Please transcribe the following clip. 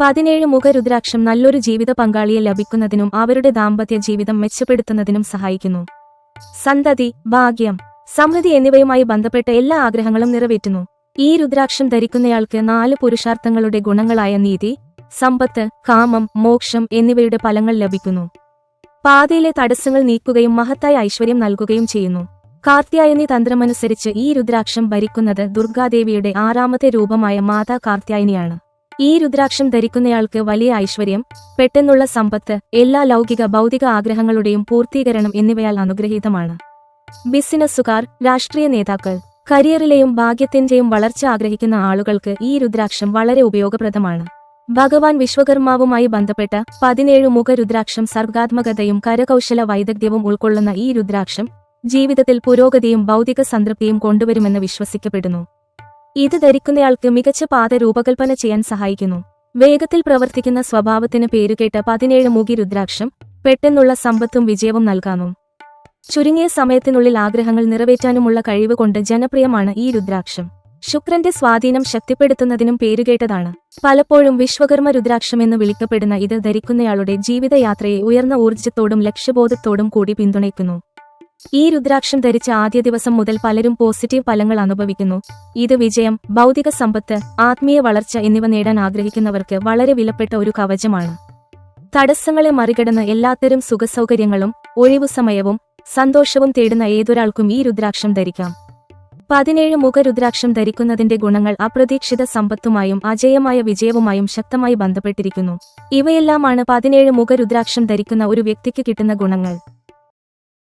പതിനേഴ് മുഖരുദ്രാക്ഷം നല്ലൊരു ജീവിത പങ്കാളിയെ ലഭിക്കുന്നതിനും അവരുടെ ദാമ്പത്യ ജീവിതം മെച്ചപ്പെടുത്തുന്നതിനും സഹായിക്കുന്നു. സന്തതി ഭാഗ്യം സമൃദ്ധി എന്നിവയുമായി ബന്ധപ്പെട്ട എല്ലാ ആഗ്രഹങ്ങളും നിറവേറ്റുന്നു. ഈ രുദ്രാക്ഷം ധരിക്കുന്നയാൾക്ക് നാല് പുരുഷാർത്ഥങ്ങളുടെ ഗുണങ്ങളായ നീതി സമ്പത്ത് കാമം മോക്ഷം എന്നിവയുടെ ഫലങ്ങൾ ലഭിക്കുന്നു. പാതയിലെ തടസ്സങ്ങൾ നീക്കുകയും മഹത്തായ ഐശ്വര്യം നൽകുകയും ചെയ്യുന്നു. കാർത്യായനി തന്ത്രമനുസരിച്ച് ഈ രുദ്രാക്ഷം ഭരിക്കുന്നത് ദുർഗാദേവിയുടെ ആറാമത്തെ രൂപമായ മാതാ കാർത്യായനിയാണ്. ഈ രുദ്രാക്ഷം ധരിക്കുന്നയാൾക്ക് വലിയ ഐശ്വര്യം പെട്ടെന്നുള്ള സമ്പത്ത് എല്ലാ ലൗകിക ഭൗതിക ആഗ്രഹങ്ങളുടെയും പൂർത്തീകരണം എന്നിവയാൽ അനുഗ്രഹീതമാണ്. ബിസിനസ്സുകാർ രാഷ്ട്രീയ നേതാക്കൾ കരിയറിലെയും ഭാഗ്യത്തിന്റെയും വളർച്ച ആഗ്രഹിക്കുന്ന ആളുകൾക്ക് ഈ രുദ്രാക്ഷം വളരെ ഉപയോഗപ്രദമാണ്. ഭഗവാൻ വിശ്വകർമാവുമായി ബന്ധപ്പെട്ട പതിനേഴ് മുഖ രുദ്രാക്ഷം സർഗാത്മകതയും കരകൗശല വൈദഗ്ധ്യവും ഉൾക്കൊള്ളുന്ന ഈ രുദ്രാക്ഷം ജീവിതത്തിൽ പുരോഗതിയും ഭൗതിക സംതൃപ്തിയും കൊണ്ടുവരുമെന്ന് വിശ്വസിക്കപ്പെടുന്നു. ഇത് ധരിക്കുന്നയാൾക്ക് മികച്ച പാത രൂപകൽപ്പന ചെയ്യാൻ സഹായിക്കുന്നു. വേഗത്തിൽ പ്രവർത്തിക്കുന്ന സ്വഭാവത്തിന് പേരുകേട്ട പതിനേഴ് മുഖി രുദ്രാക്ഷം പെട്ടെന്നുള്ള സമ്പത്തും വിജയവും നൽകാനും. ചുരുങ്ങിയ സമയത്തിനുള്ളിൽ ആഗ്രഹങ്ങൾ നിറവേറ്റാനുമുള്ള കഴിവ് കൊണ്ട് ജനപ്രിയമാണ് ഈ രുദ്രാക്ഷം. ശുക്രന്റെ സ്വാധീനം ശക്തിപ്പെടുത്തുന്നതിനും പേരുകേട്ടതാണ് പലപ്പോഴും വിശ്വകർമ്മ രുദ്രാക്ഷം എന്ന് വിളിക്കപ്പെടുന്ന ഇത് ധരിക്കുന്നയാളുടെ ജീവിതയാത്രയെ ഉയർന്ന ഊർജത്തോടും ലക്ഷ്യബോധത്തോടും കൂടി പിന്തുണയ്ക്കുന്നു. ഈ രുദ്രാക്ഷം ധരിച്ച ആദ്യ ദിവസം മുതൽ പലരും പോസിറ്റീവ് ഫലങ്ങൾ അനുഭവിക്കുന്നു. ഇത് വിജയം ഭൗതിക സമ്പത്ത് ആത്മീയ വളർച്ച എന്നിവ നേടാൻ ആഗ്രഹിക്കുന്നവർക്ക് വളരെ വിലപ്പെട്ട ഒരു കവചമാണ്. തടസ്സങ്ങളെ മറികടന്ന് എല്ലാത്തരം സുഖസൗകര്യങ്ങളും ഒഴിവു സമയവും സന്തോഷവും തേടുന്ന ഏതൊരാൾക്കും ഈ രുദ്രാക്ഷം ധരിക്കാം. പതിനേഴ് മുഖ രുദ്രാക്ഷം ധരിക്കുന്നതിന്റെ ഗുണങ്ങൾ അപ്രതീക്ഷിത സമ്പത്തുമായും അജയമായ വിജയവുമായും ശക്തമായി ബന്ധപ്പെട്ടിരിക്കുന്നു. ഇവയെല്ലാമാണ് പതിനേഴ് മുഖ രുദ്രാക്ഷം ധരിക്കുന്ന ഒരു വ്യക്തിക്ക് കിട്ടുന്ന ഗുണങ്ങൾ.